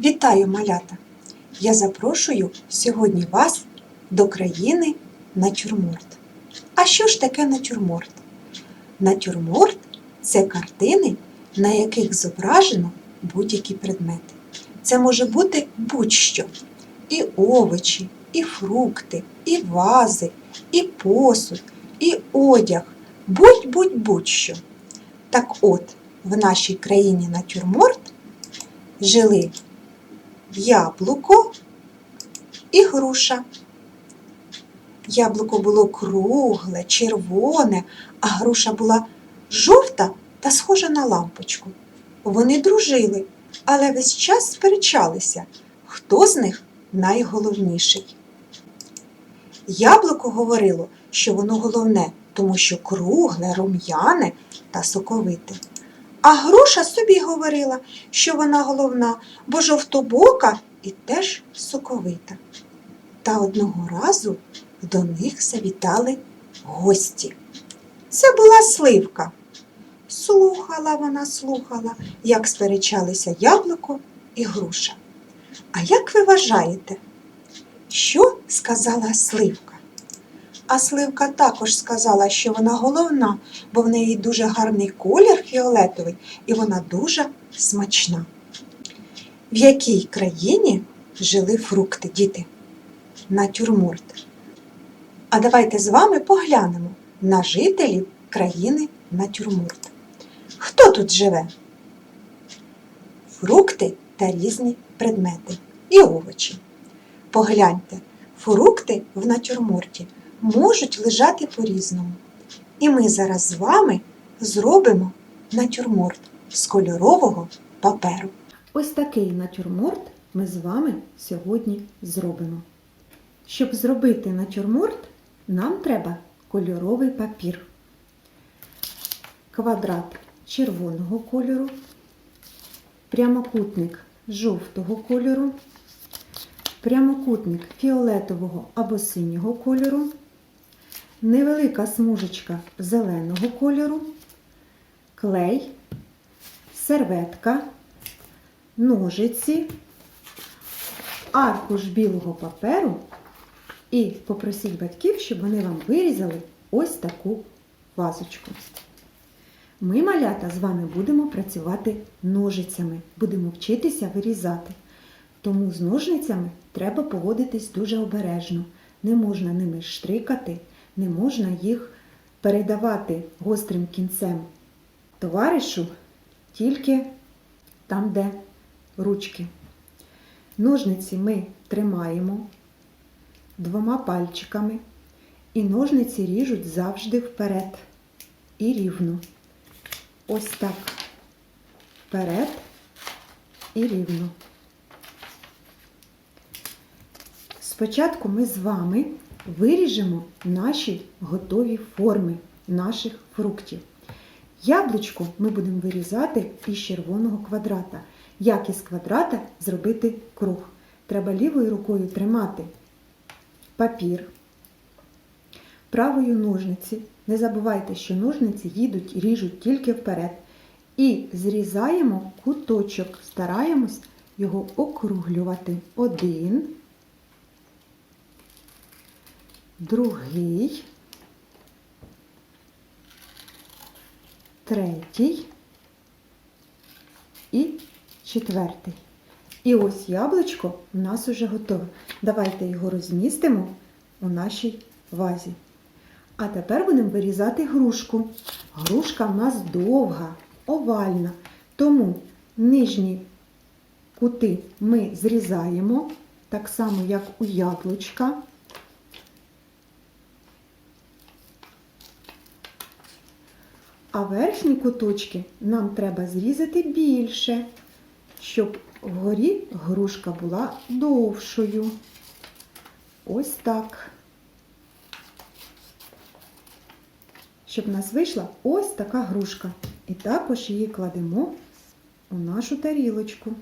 Вітаю, малята! Я запрошую сьогодні вас до країни натюрморт. А що ж таке натюрморт? Натюрморт це картини, на яких зображено будь-які предмети. Це може бути будь-що: і овочі, і фрукти, і вази, і посуд, і одяг, будь-будь-будь-що. Так от, в нашій країні натюрморт жили яблуко і груша. Яблуко було кругле, червоне, а груша була жовта та схожа на лампочку. Вони дружили, але весь час сперечалися, хто з них найголовніший. Яблуко говорило, що воно головне, тому що кругле, рум'яне та соковите. А груша собі говорила, що вона головна, бо жовтобока і теж соковита. Та одного разу до них завітали гості. Це була сливка. Слухала вона, слухала, як сперечалися яблуко і груша. А як ви вважаєте, що сказала сливка? А сливка також сказала, що вона головна, бо в неї дуже гарний колір фіолетовий і вона дуже смачна. В якій країні жили фрукти, діти? Натюрморт. А давайте з вами поглянемо на жителів країни Натюрморт. Хто тут живе? Фрукти та різні предмети і овочі. Погляньте, фрукти в натюрморті можуть лежати по-різному. І ми зараз з вами зробимо натюрморт з кольорового паперу. Ось такий натюрморт ми з вами сьогодні зробимо. Щоб зробити натюрморт, нам треба кольоровий папір, квадрат червоного кольору, прямокутник жовтого кольору, прямокутник фіолетового або синього кольору, невелика смужечка зеленого кольору, клей, серветка, ножиці, аркуш білого паперу і попросіть батьків, щоб вони вам вирізали ось таку вазочку. Ми, малята, з вами будемо працювати ножицями, будемо вчитися вирізати. Тому з ножницями треба поводитись дуже обережно. Не можна ними штрикати, не можна їх передавати гострим кінцем товаришу тільки там, де ручки. Ножниці ми тримаємо двома пальчиками, і ножниці ріжуть завжди вперед і рівно. Ось так. Вперед і рівно. Спочатку ми з вами виріжемо наші готові форми наших фруктів. Яблучко ми будемо вирізати із червоного квадрата. Як із квадрата зробити круг. Треба лівою рукою тримати папір, правою ножниці. Не забувайте, що ножниці їдуть і ріжуть тільки вперед. І зрізаємо куточок, стараємось його округлювати. Один, другий, третій і четвертий. І ось яблучко у нас уже готове. Давайте його розмістимо у нашій вазі. А тепер будемо вирізати грушку. Грушка в нас довга, овальна, тому нижні кути ми зрізаємо, так само, як у яблучка. А верхні куточки нам треба зрізати більше, щоб вгорі грушка була довшою. Ось так. Щоб в нас вийшла ось така грушка. І також її кладемо у нашу тарілочку.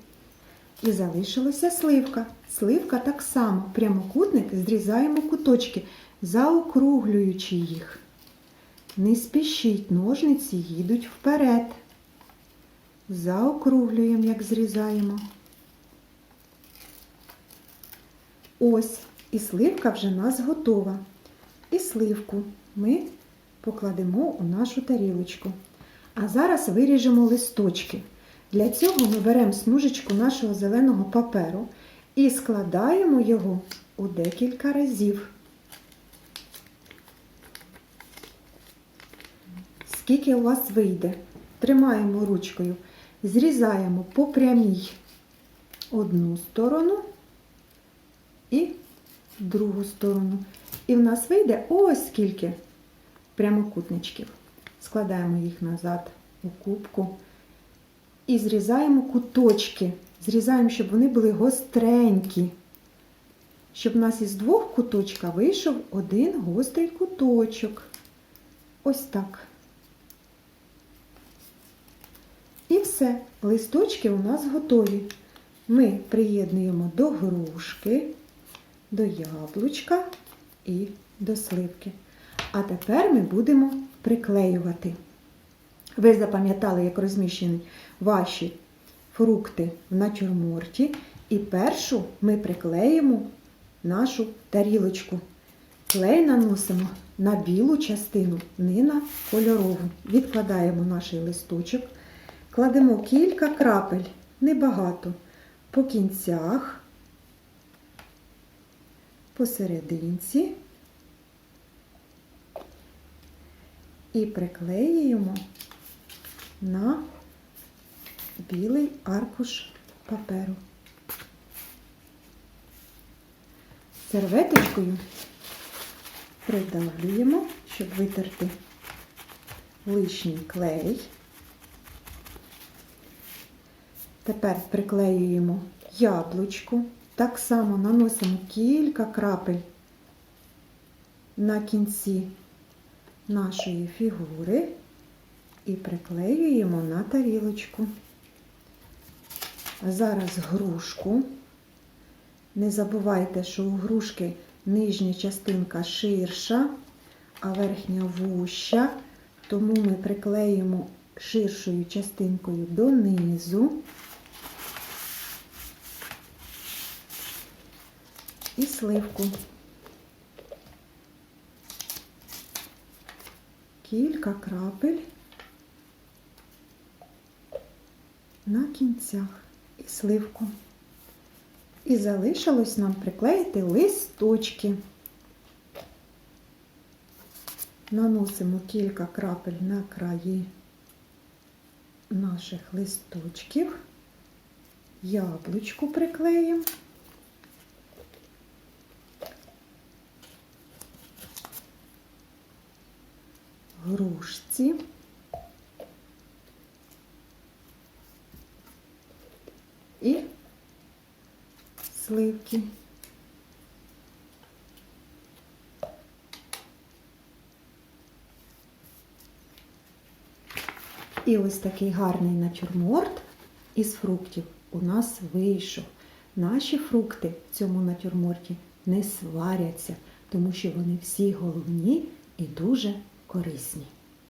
І залишилася сливка. Сливка так само, прямокутник зрізаємо куточки, заокруглюючи їх. Не спішіть, ножниці їдуть вперед. Заокруглюємо, як зрізаємо. Ось, і сливка вже в нас готова. І сливку ми покладемо у нашу тарілочку. А зараз виріжемо листочки. Для цього ми беремо смужечку нашого зеленого паперу і складаємо його у декілька разів. Скільки у вас вийде, тримаємо ручкою, зрізаємо по прямій одну сторону і другу сторону. І в нас вийде ось скільки прямокутничків. Складаємо їх назад у кубку і зрізаємо куточки. Зрізаємо, щоб вони були гостренькі. Щоб у нас із двох куточка вийшов один гострий куточок. Ось так. І все, листочки у нас готові. Ми приєднуємо до грушки, до яблучка і до сливки. А тепер ми будемо приклеювати. Ви запам'ятали, як розміщені ваші фрукти в натюрморті. І першу ми приклеїмо нашу тарілочку. Клей наносимо на білу частину, не на кольорову. Відкладаємо наш листочок, кладемо кілька крапель, небагато, по кінцях, посерединці і приклеюємо на білий аркуш паперу. Серветочкою придавлюємо, щоб витерти лишній клей. Тепер приклеюємо яблучко. Так само наносимо кілька крапель на кінці нашої фігури і приклеюємо на тарілочку. Зараз грушку. Не забувайте, що у грушки нижня частинка ширша, а верхня вуща, тому ми приклеїмо ширшою частинкою донизу. І сливку. Кілька крапель на кінцях і сливку. І залишилось нам приклеїти листочки. Наносимо кілька крапель на краї наших листочків, яблучку приклеїмо. Грушці. І сливки. І ось такий гарний натюрморт із фруктів у нас вийшов. Наші фрукти в цьому натюрморті не сваряться, тому що вони всі головні і дуже корисні.